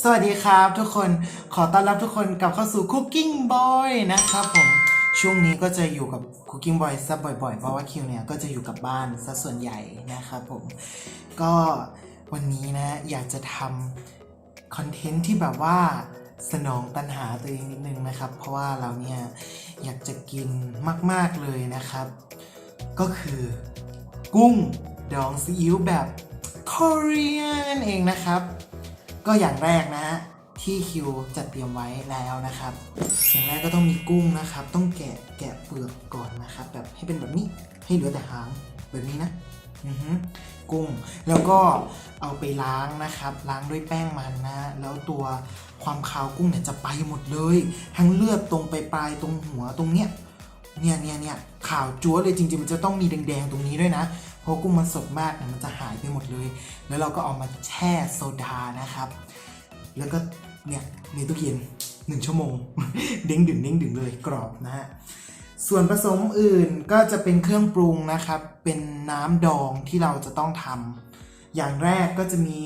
สวัสดีครับทุกคนขอต้อนรับทุกคนกลับเข้าสู่ Cooking Boy นะครับผม ช่วงนี้ก็จะอยู่กับ Cooking Boy ซะบ่อยๆ เพราะว่าคิวเนี่ยก็จะอยู่กับบ้านซะส่วนใหญ่นะครับผม ก็วันนี้นะอยากจะทำคอนเทนต์ที่แบบว่าสนองตัณหาตัวเองนิดนึงนะครับ เพราะว่าเราเนี่ยอยากจะกินมากๆเลยนะครับ ก็คือกุ้งดองซีอิ๊วแบบคอเรียนั่นเองนะครับ ก็อย่างแรกนะที่คิวจัดเตรียมไว้แล้วนะครับ อย่างแรกก็ต้องมีกุ้งนะครับ ต้องแกะแกะเปลือกก่อนนะครับ แบบให้เป็นแบบนี้ให้เหลือแต่หางแบบนี้นะอือฮึกุ้ง แล้วก็เอาไปล้างนะครับ ล้างด้วยแป้งมันนะ แล้วตัวความคาวกุ้งเนี่ยจะไปหมดเลย ทั้งเลือดตรงไปปลายตรงหัวตรงเนี้ยเนี่ยเนี่ยเนี่ยขาวจั๊วเลยจริงๆมันจะต้องมีแดงๆตรงนี้ด้วยนะ เพราะกุ้งมันสดมากเนี่ยมันจะหายไปหมดเลย แล้วเราก็เอามาแช่โซดานะครับ แล้วก็เนี่ยในตู้เย็นหนึ่งชั่วโมง เด้งดึงเด้งดึงเลยกรอบนะฮะส่วนผสมอื่นก็จะเป็นเครื่องปรุงนะครับ เป็นน้ำดองที่เราจะต้องทำอย่างแรกก็จะมี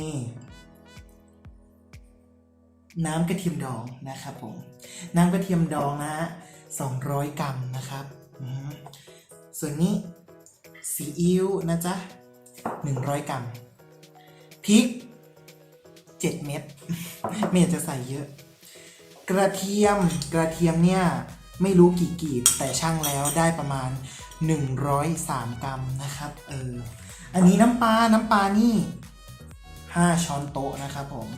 น้ำกระเทียมดองนะครับผมน้ำกระเทียมดองนะฮะ200 กรัมนะครับ ส่วนนี้ ซีอิ๊วนะจ๊ะ 100 กรัมพริก 7 เม็ดไม่อยากจะใส่เยอะ กระเทียมกระเทียมเนี่ย ไม่รู้กี่กีบแต่ช่างแล้วได้ประมาณ 103 กรัมนะครับ เออ อันนี้น้ำปลา น้ำปลานี่5ช้อนโต๊ะนะครับผม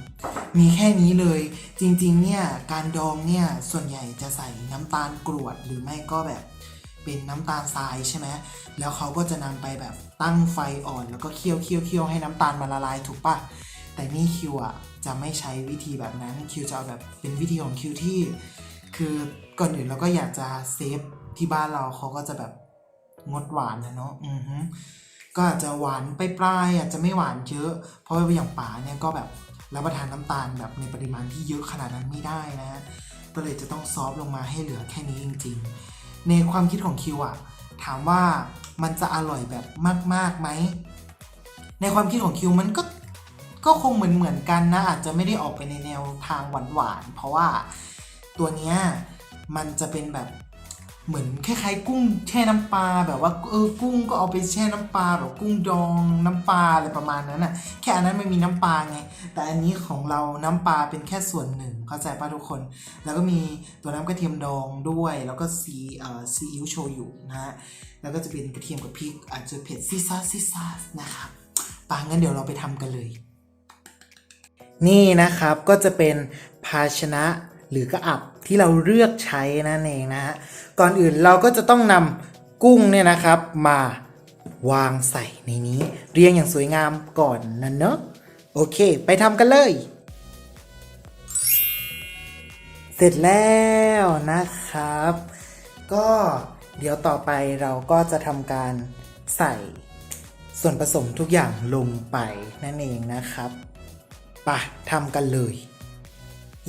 มีแค่นี้เลยจริงๆเนี่ย การดองเนี่ย ส่วนใหญ่จะใส่น้ำตาลกรวดหรือไม่ก็แบบ เป็นน้ำตาลทรายใช่ไหมแล้วเขาก็จะนำไปแบบตั้งไฟอ่อนแล้วก็เคี่ยวเคี่ยวเคี่ยวให้น้ำตาลมันละลายถูกปะแต่นี่คิวอะจะไม่ใช้วิธีแบบนั้นคิวจะเอาแบบเป็นวิธีของคิวที่ คือก่อนอื่นเราก็อยากจะเซฟที่บ้านเราเขาก็จะแบบงดหวานนะเนาะอือฮึก็อาจจะหวานไปปลายๆอาจจะไม่หวานเยอะ เพราะว่าอย่างป๋าเนี่ยก็แบบรับประทานน้ำตาลแบบในปริมาณที่เยอะขนาดนั้นไม่ได้นะก็เลยจะต้องซอฟต์ลงมาให้เหลือแค่นี้จริง ๆ ในความคิดของคิวอะถามว่ามันจะอร่อยแบบมากๆไหม ในความคิดของคิวมันก็ก็คงเหมือนเหมือนกันนะ อาจจะไม่ได้ออกไปในแนวทางหวานๆเพราะว่าตัวเนี้ยมันจะเป็นแบบ เหมือนคล้ายๆกุ้งแช่น้ำปลาแบบว่าเออกุ้งก็เอาไปแช่น้ำปลาแบบกุ้งดองน้ำปลาอะไรประมาณนั้นน่ะแค่อันนั้นไม่มีน้ำปลาไง แต่อันนี้ของเราน้ำปลาเป็นแค่ส่วนหนึ่งเข้าใจป่ะทุกคน แล้วก็มีตัวน้ำกระเทียมดองด้วย แล้วก็ซีเอ่อซีอิ๊วโชยุนะฮะแล้วก็จะเป็นกระเทียมกับพริกอาจจะเผ็ดซิซ่าซิซ่านะครับปางั้นเดี๋ยวเราไปทำกันเลย นี่นะครับก็จะเป็นภาชนะหรือกระอับ ที่เราเลือกใช้นั่นเองนะฮะก่อนอื่นเราก็จะต้องนำกุ้งเนี่ยนะครับมาวางใส่ในนี้ เรียงอย่างสวยงามก่อนนะเนอะโอเค ไปทำกันเลย เสร็จแล้วนะครับ ก็เดี๋ยวต่อไปเราก็จะทำการใส่ส่วนผสมทุกอย่างลงไปนั่นเองนะครับไปะทำกันเลย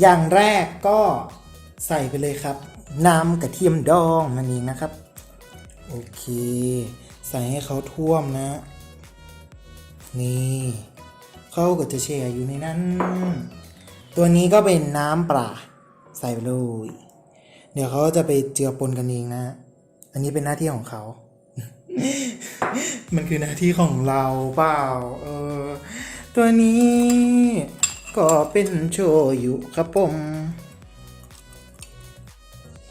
อย่างแรกก็ ใส่ไปเลยครับ น้ำกระเทียมดองนั่นเองนะครับ โอเค ใส่ให้เขาท่วมนะ นี่เขาก็จะแช่อยู่ในนั้น ตัวนี้ก็เป็นน้ำปลาใส่ไปเลยเดี๋ยวเขาจะไปเจือปนกันเองนะ อันนี้เป็นหน้าที่ของเขา มันคือหน้าที่ของเราเปล่า เออ ตัวนี้ก็เป็นโชยุครับผม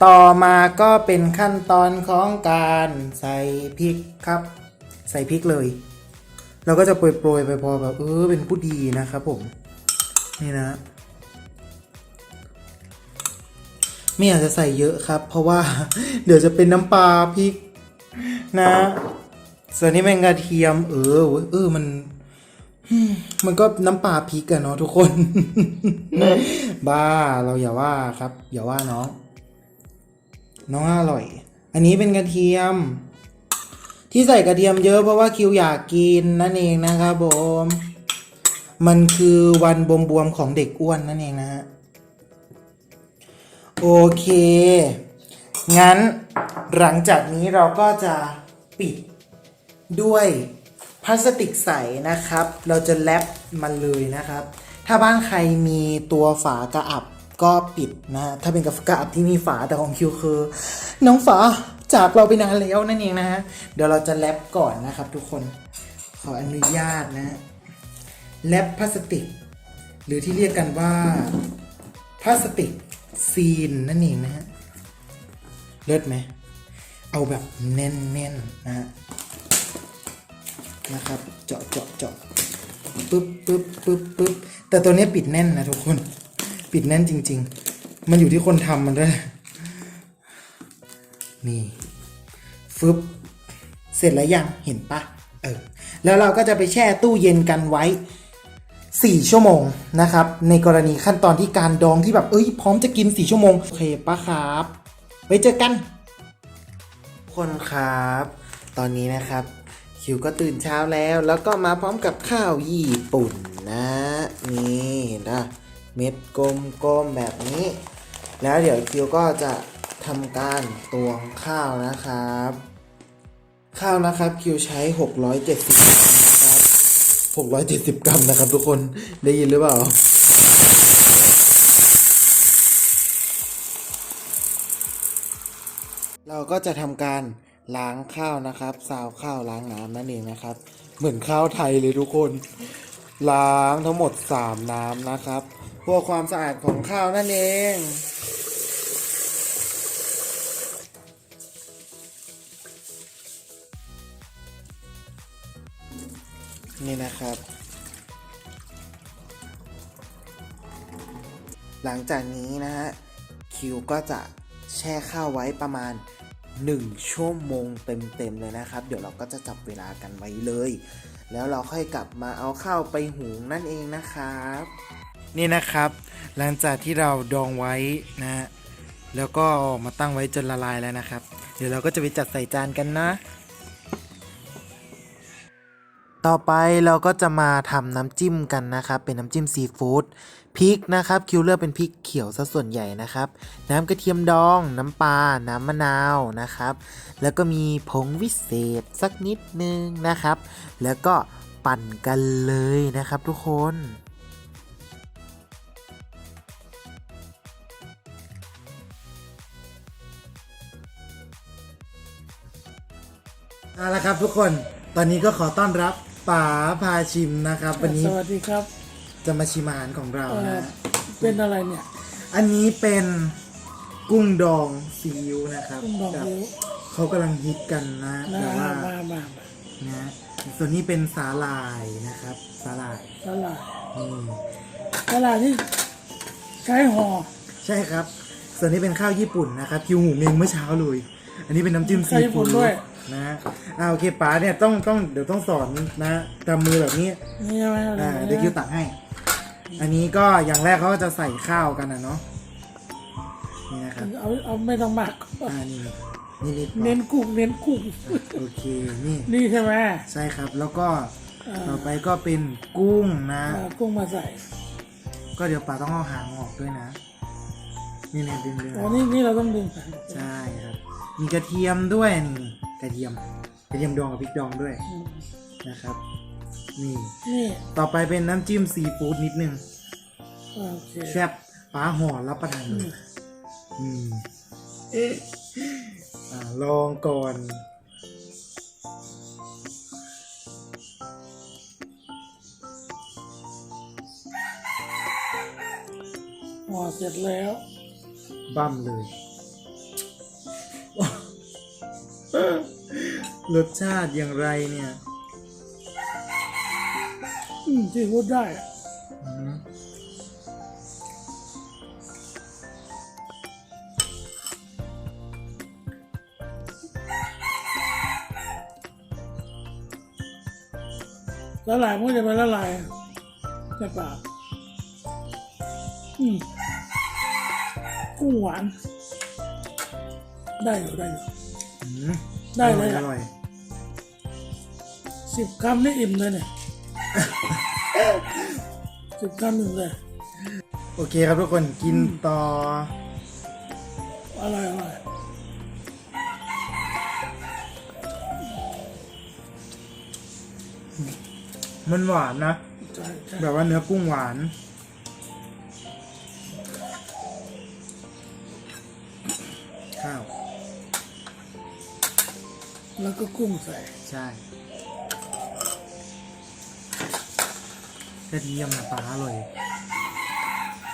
ต่อมาก็เป็นขั้นตอนของการใส่พริกครับ ใส่พริกเลย เราก็จะโปรยๆไปพอแบบเออเป็นผู้ดีนะครับผม นี่นะ ไม่อยากจะใส่เยอะครับ เพราะว่า เดี๋ยวจะเป็นน้ำปลาพริก นะ ส่วนนี้เป็นกระเทียม เออเออมันมมันก็น้ำปลาพริกอะเนาะทุกคน บ้าเราอย่าว่าครับ อย่าว่าน้อง น้องอร่อย อันนี้เป็นกระเทียม ที่ใส่กระเทียมเยอะเพราะว่าคิวอยากกินนั่นเองนะครับผมมันคือวันบวมบวมของเด็กอ้วนนั่นเองนะฮะโอเค งั้นหลังจากนี้เราก็จะปิดด้วยพลาสติกใสนะครับ เราจะแรปมันเลยนะครับ ถ้าบ้านใครมีตัวฝากระอับ ก็ปิดนะถ้าเป็นกระอับที่มีฝาแต่ของคิวคือ น้องฝาจากเราไปนานแล้วนั่นเองนะฮะเดี๋ยวเราจะแรปก่อนนะครับ ทุกคนขออนุญาตนะแรปพลาสติก หรือที่เรียกกันว่าพลาสติกซีนนั่นเองนะฮะเลิศไหมเอาแบบแน่นๆนะฮะนะครับ เจาะเจาะเจาะปึ๊บปึ๊บปึ๊บปึ๊บแต่ตัวนี้ปิดแน่นนะทุกคน ปิดแน่นจริง ๆ มันอยู่ที่คนทำมันด้วย นี่ฟึบเสร็จแล้วยังเห็นปะเออแล้วเราก็จะไปแช่ตู้เย็นกันไว้ 4 ชั่วโมงนะครับ ในกรณีขั้นตอนที่การดองที่แบบเอ้ยพร้อมจะกิน 4 ชั่วโมง โอเคปะครับ ไว้เจอกัน คนครับ ตอนนี้นะครับ คิวก็ตื่นเช้าแล้ว แล้วก็มาพร้อมกับข้าวญี่ปุ่นนะ นี่นะ เม็ดกลมๆแบบนี้ แล้วเดี๋ยวคิวก็จะทำการตวงข้าวนะครับ ข้าวนะครับคิวใช้ 670 กรัมนะครับ 670 กรัมนะครับทุกคนได้ยินหรือเปล่าเราก็จะทำการล้างข้าวนะครับซาวข้าวล้างน้ำนั่นเองนะครับ เหมือนข้าวไทยเลยทุกคน ล้างทั้งหมด 3 น้ำนะครับ พื่อความสะอาดของข้าวนั่นเองนี่นะครับ หลังจากนี้นะฮะ คิวก็จะแช่ข้าวไว้ประมาณ 1 ชั่วโมงเต็มๆเลยนะครับ เดี๋ยวเราก็จะจับเวลากันไว้เลย แล้วเราค่อยกลับมาเอาข้าวไปหุงนั่นเองนะครับ นี่นะครับ หลังจากที่เราดองไว้นะแล้วก็ออกมาตั้งไว้จนละลายแล้วนะครับ เดี๋ยวเราก็จะไปจัดใส่จานกันนะ ต่อไปเราก็จะมาทำน้ำจิ้มกันนะครับ เป็นน้ำจิ้มซีฟู้ดพริกนะครับคิวเลือกเป็นพริกเขียวซะส่วนใหญ่นะครับ น้ำกระเทียมดอง น้ำปลาน้ำมะนาวนะครับ แล้วก็มีผงวิเศษสักนิดนึงนะครับ แล้วก็ปั่นกันเลยนะครับทุกคน เอาละครับทุกคนตอนนี้ก็ขอต้อนรับป๋าพาชิมนะครับ วันนี้สวัสดีครับจะมาชิมอาหารของเราเอ่อนะ เป็นอะไรเนี่ย อันนี้เป็นกุ้งดองซีอิ๊วนะครับกุ้งดองแบบซีอิ๊วเขากำลังฮิตกันนะนะแบบว่ามามามานะส่วนนี้เป็นสาหร่ายนะครับสาหร่ายตลาดนี่ตลาดที่ใช้ห่อใช่ครับ ส่วนนี้เป็นข้าวญี่ปุ่นนะครับคิวหูเมงเมื่อเช้าเลย อันนี้เป็นน้ำจิ้มซีใช้ญี่ฟู้ปุ่ดนด้วย นะอ่าโอเคป๋าเนี่ยต้องต้องเดี๋ยวต้องสอนนะทำมือแบบนี้นี่ใช่ไหมอ่าเดี๋ยวคิวตักให้ อันนี้ก็อย่างแรกเขาก็จะใส่ข้าวกันนะเนาะนี่นะครับเอาเอาไม่ต้องมากอ่านี่นี่นิดพอเน้นกุ้งเน้นกุ้งโอเคนี่นี่ใช่ไหมใช่ครับแล้วก็อ่าต่อไปก็เป็นกุ้งนะเอากุ้งมาใส่ ก็เดี๋ยวป๋าต้องเอาหางออกด้วยนะนี่เนี่ยดึงเลยอ๋อนี่นี่เราต้องดึงใช่ครับ มีกระเทียมด้วยนี่ กระเทียมกระเทียมดองกับพริกดองด้วยอืมนะครับ นี่ นี่ต่อไปเป็นน้ำจิ้มซีฟู้ดนิดนึงโอเคแซ่บป๋าห่อรับประทานเลยอืมเอ๊ะอ่าลองก่อน ห่อเสร็จแล้วบั้มเลย รสชาติอย่างไรเนี่ยอืมที่พูดได้อืมละลายมันก็จะไปละลายในปากอืมกุ้งหวาน ได้อยู่ได้อยู่ อืมได้เลยออะ ร่อยิบคำนี่อิ่มเลยเนี่ยสิบคำอิ่มเลย โอเคครับทุกคนกินต่ออร่อยอร่อยมันหวานนะแบบว่าเนื้อกุ้งหวาน ข้าว แล้วก็กุ้งใส่ ใช่ กระเทียมนะปลาอร่อย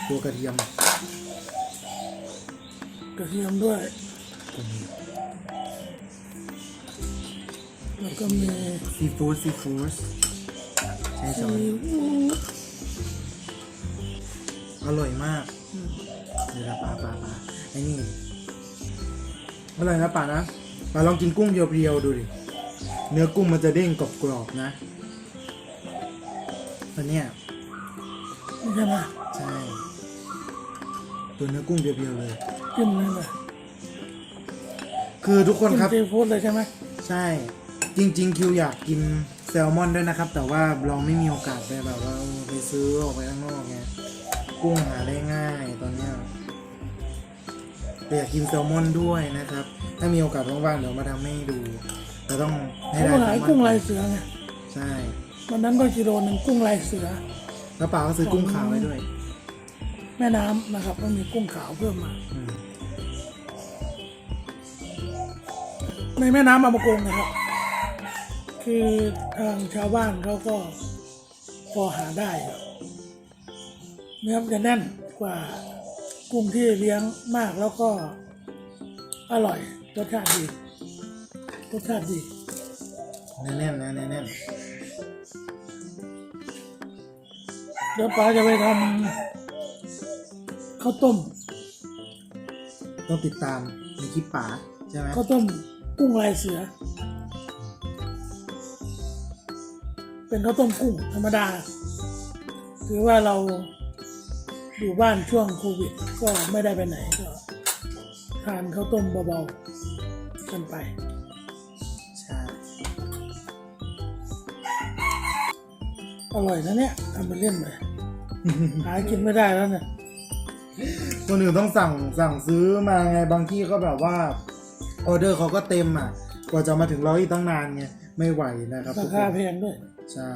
ตัวกระเทียม กระเทียมด้วยกลุ่มแล้วก็มีซีฟู้ดซีฟู้ดใช่จอซีนฟู้ดอร่อยมากอืมเดี๋ยวนะปลาปลาปลาไอ้นี่อร่อยนะปลานะปลาลองกินกุ้งเพียวๆดูดิ เนื้อกุ้งมันจะเด้งกรอบๆนะ อันเนี้ยนี่ใช่ไหมใช่ ตัวเนื้อกุ้งเพียวๆเลย จิ้มนั่นเลยคือทุกคนจิ้มครับ ซีฟู้ดเลยใช่ไหมใช่ จริง ๆ คิวอยากกินแซลมอนด้วยนะครับ แต่ว่าเราไม่มีโอกาสไปแบบว่าไปซื้อออกไปข้างนอกไงกุ้งหาได้ง่ายตอนเนี้ยแต่อยากกินแซลมอนด้วยนะครับ ถ้ามีโอกาสว่างๆเดี๋ยวมาทำให้ดูแต่ต้องให้เขาได้ก็ขายแซลมอนกุ้งลายเสือไง ใช่ วันนั้นก็กิโลหนึ่งกุ้งลายเสือ แล้วป๋าก็ซื้อกุ้งขาวไว้ด้วย แม่น้ำนะครับก็มีกุ้งขาวเพิ่มมา อืมในแม่น้ำบางประกงนะครับ คือทางชาวบ้านเขาก็พอหาได้ครับเนื้อมันจะแน่นกว่ากุ้งที่เลี้ยงมากแล้วก็อร่อยรสชาติดีรสชาติดีแน่นๆนะแน่น เดี๋ยวป้าจะไปทำข้าวต้มๆต้องติดตามในคลิปป๋าใช่ไหมข้าวต้มกุ้งลายเสือ เป็นข้าวต้มกุ้งธรรมดาถือว่าเราอยู่บ้านช่วงโควิด ก็ไม่ได้ไปไหนก็ทานข้าวต้มเบาๆกันไปใช่อร่อยนะเนี่ยทำเป็นเล่นไป หากินไม่ได้แล้วเนี่ยคนอื่นต้องสั่งสั่งซื้อมาไงบางที่ก็แบบว่าออเดอร์เขาก็เต็มอะ กว่าจะมาถึงเราอีกตั้งนานไงไม่ไหวนะครับราทุกคคานแพงด้วย ใช่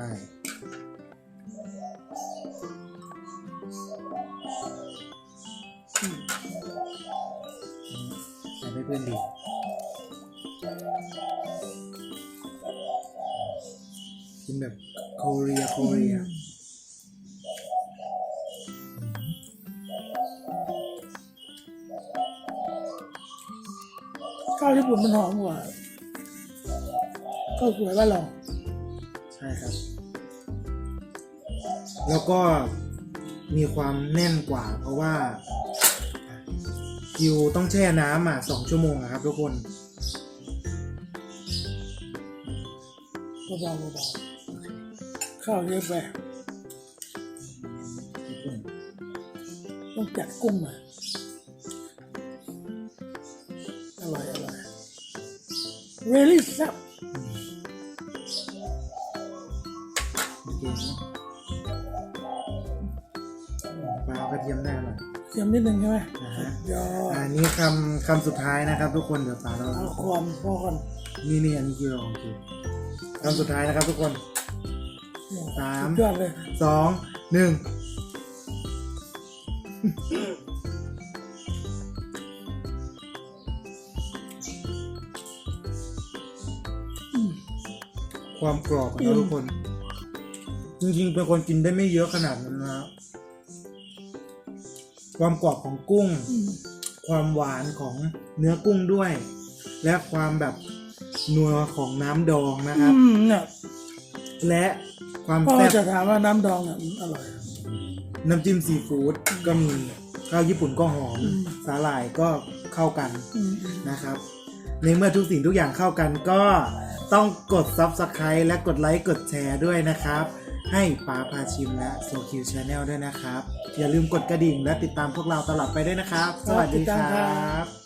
อืมอยากให้เพื่อนดีกินแบบโคเรียโคเรีย ข้าวญี่ปุ่นมันหอมกว่าข้าวสวยบ้านเราใช่ครับ แล้วก็มีความแน่นกว่า เพราะว่าคิวต้องแช่น้ำอะสองชั่วโมงอะครับทุกคนเบาๆเบาๆข้าวเยอะไปต้องจัดกุ้งหน่ really แซ่บโอเคปลากระเทียมหน้าหน่อยเทียมนิดนึงใช่ไหมนะฮะยอดอันนี้คำคำสุดท้ายนะครับ ทุกคนเดี๋ยวปลาเราเอาความพอก่อนนี่นี่อันนี้คือลองคิวคำสุดท้ายนะครับ ทุกคนสามสุดยอดเลยสองหนึ่ง ความกรอบอะนะทุกคน จริงๆเป็นคนกินได้ไม่เยอะขนาดนั้นนะครับความกรอบของกุ้งอืมความหวานของเนื้อกุ้งด้วย และความแบบนัวของน้ำดองนะครับ อืมเนี่ยและความพ่อแซ่บจะถามว่าน้ำดองเนี่ยมันอร่อย น้ำจิ้มซีฟู้ดก็มีข้าวญี่ปุ่นก็หอม อืม สาหร่ายก็เข้ากัน อืมอืมนะครับ ในเมื่อทุกสิ่งทุกอย่างเข้ากันก็ ต้องกด Subscribe และกดไลค์กดแชร์ด้วยนะครับ ให้ป้าพาชิมและโซคิวชาแนลด้วยนะครับ อย่าลืมกดกระดิ่งและติดตามพวกเราตลอดไปด้วยนะครับ สวัสดีครับ